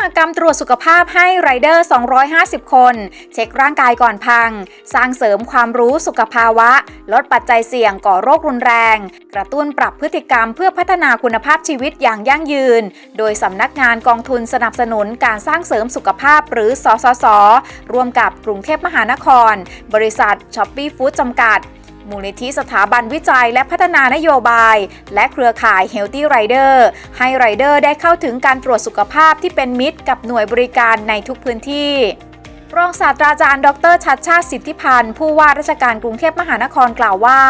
หกรรมตรวจสุขภาพให้ไรเดอร์ 250 คน เช็คร่างกายก่อนพัง สร้างเสริมความรู้สุขภาวะ ลดปัจจัยเสี่ยงก่อโรครุนแรง กระตุ้นปรับพฤติกรรมเพื่อพัฒนาคุณภาพชีวิตอย่างยั่งยืน โดยสำนักงานกองทุนสนับสนุนการสร้างเสริมสุขภาพหรือสสสร่วมกับกรุงเทพมหานคร บริษัทช้อปปี้ฟู้ดจำกัด มูลนิธิสถาบันวิจัยและพัฒนานโยบาย และเครือข่าย Healthy Rider ให้ไรเดอร์ได้เข้าถึงการตรวจสุขภาพที่เป็นมิตรกับหน่วยบริการในทุกพื้นที่ รองศาสตราจารย์ ดรชัดชาติสิทธิพันธ์ ผู้ว่าราชการกรุงเทพมหานครกล่าวว่า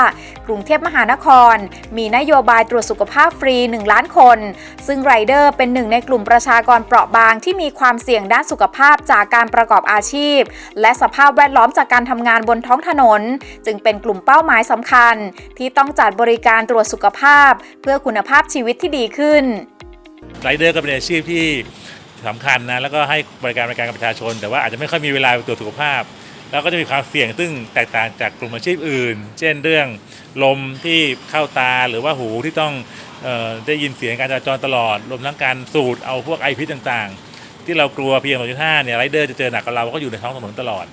กรุงเทพมหานคร มีนโยบายตรวจสุขภาพฟรี 1 ล้านคน ซึ่งไรเดอร์เป็นหนึ่งในกลุ่มประชากรเปราะบางที่มีความเสี่ยงด้านสุขภาพจากการประกอบอาชีพ และสภาพแวดล้อมจากการทำงานบนท้องถนน จึงเป็นกลุ่มเป้าหมายสำคัญ ที่ต้องจัดบริการตรวจสุขภาพ เพื่อคุณภาพชีวิตที่ดีขึ้นไรเดอร์ก็เป็นอาชีพที่ สำคัญนะแล้วก็ให้บริการบริการกับประชาชน แต่ว่าอาจจะไม่ค่อยมีเวลาไปตรวจสุขภาพ แล้วก็จะมีความเสี่ยงซึ่งแตกต่างจากกลุ่มอาชีพอื่น เช่นเรื่องลมที่เข้าตาหรือว่าหูที่ต้องออได้ยินเสียงการจราจรตลอดรวมทั้งการสูดเอาพวกไอพิษต่างๆ ที่เรากลัวเพียง2.5เนี่ยไรเดอร์จะเจอหนักกว่าเราก็อยู่ในท้องถนนตลอด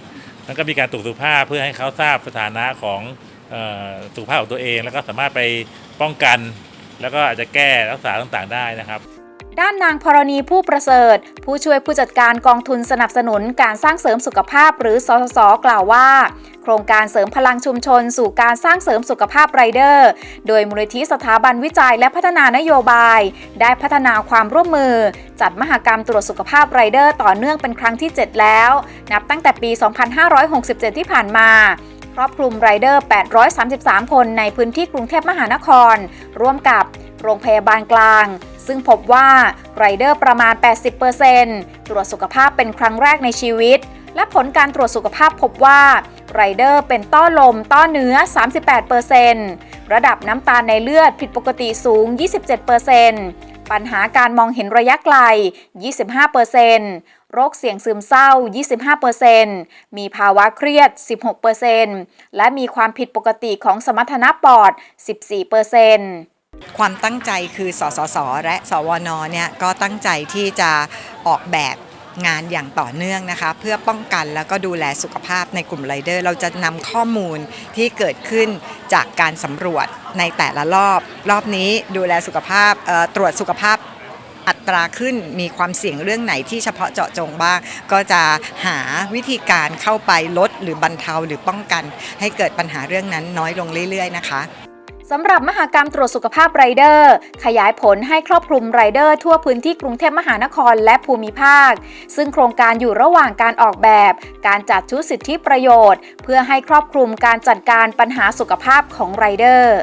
แล้วก็มีการตรวจสุขภาพเพื่อให้เขาทราบสถานะของสุขภาพของตัวเอง แล้วก็สามารถไปป้องกัน แล้วก็อาจจะแก้รักษาต่างๆ ได้นะครับ ด้านนางพรณีผู้ประเสริฐ ผู้ช่วยผู้จัดการกองทุนสนับสนุนการสร้างเสริมสุขภาพหรือสสสกล่าวว่า โครงการเสริมพลังชุมชน สู่การสร้างเสริมสุขภาพไรเดอร์ โดยมูลนิธิสถาบันวิจัยและพัฒนานโยบาย ได้พัฒนาความร่วมมือ จัดมหกรรมตรวจสุขภาพไรเดอร์ต่อเนื่องเป็นครั้งที่ 7 แล้ว นับตั้งแต่ปี 2567 ที่ผ่านมาครอบคลุมไรเดอร์ 833 คนในพื้นที่กรุงเทพมหานคร ร่วมกับโรงพยาบาลกลาง ซึ่งพบว่าไรเดอร์ประมาณ 80%ตรวจสุขภาพเป็นครั้งแรกในชีวิต และผลการตรวจสุขภาพพบว่าไรเดอร์เป็นต้อลม ต้อเนื้อ 38%ระดับน้ำตาลในเลือดผิดปกติสูง 27%ปัญหาการมองเห็นระยะไกล 25%โรคเสี่ยงซึมเศร้า 25%มีภาวะเครียด 16%และมีความผิดปกติของสมรรถนะปอด 14% ความตั้งใจคือสสส และสวนเนี่ยก็ตั้งใจที่จะออกแบบงานอย่างต่อเนื่องนะคะ เพื่อป้องกันแล้วก็ดูแลสุขภาพในกลุ่มไรเดอร์ เราจะนำข้อมูลที่เกิดขึ้นจากการสำรวจในแต่ละรอบ รอบนี้ดูแลสุขภาพตรวจสุขภาพอัตราขึ้นมีความเสี่ยงเรื่องไหนที่เฉพาะเจาะจงบ้าง ก็จะหาวิธีการเข้าไปลดหรือบรรเทาหรือป้องกัน ให้เกิดปัญหาเรื่องนั้นน้อยลงเรื่อย ๆ นะคะ สำหรับมหากรรมตรวจสุขภาพไรเดอร์ ขยายผลให้ครอบคลุมไรเดอร์ทั่วพื้นที่กรุงเทพมหานครและภูมิภาค ซึ่งโครงการอยู่ระหว่างการออกแบบ การจัดชุดสิทธิประโยชน์ เพื่อให้ครอบคลุมการจัดการปัญหาสุขภาพของไรเดอร์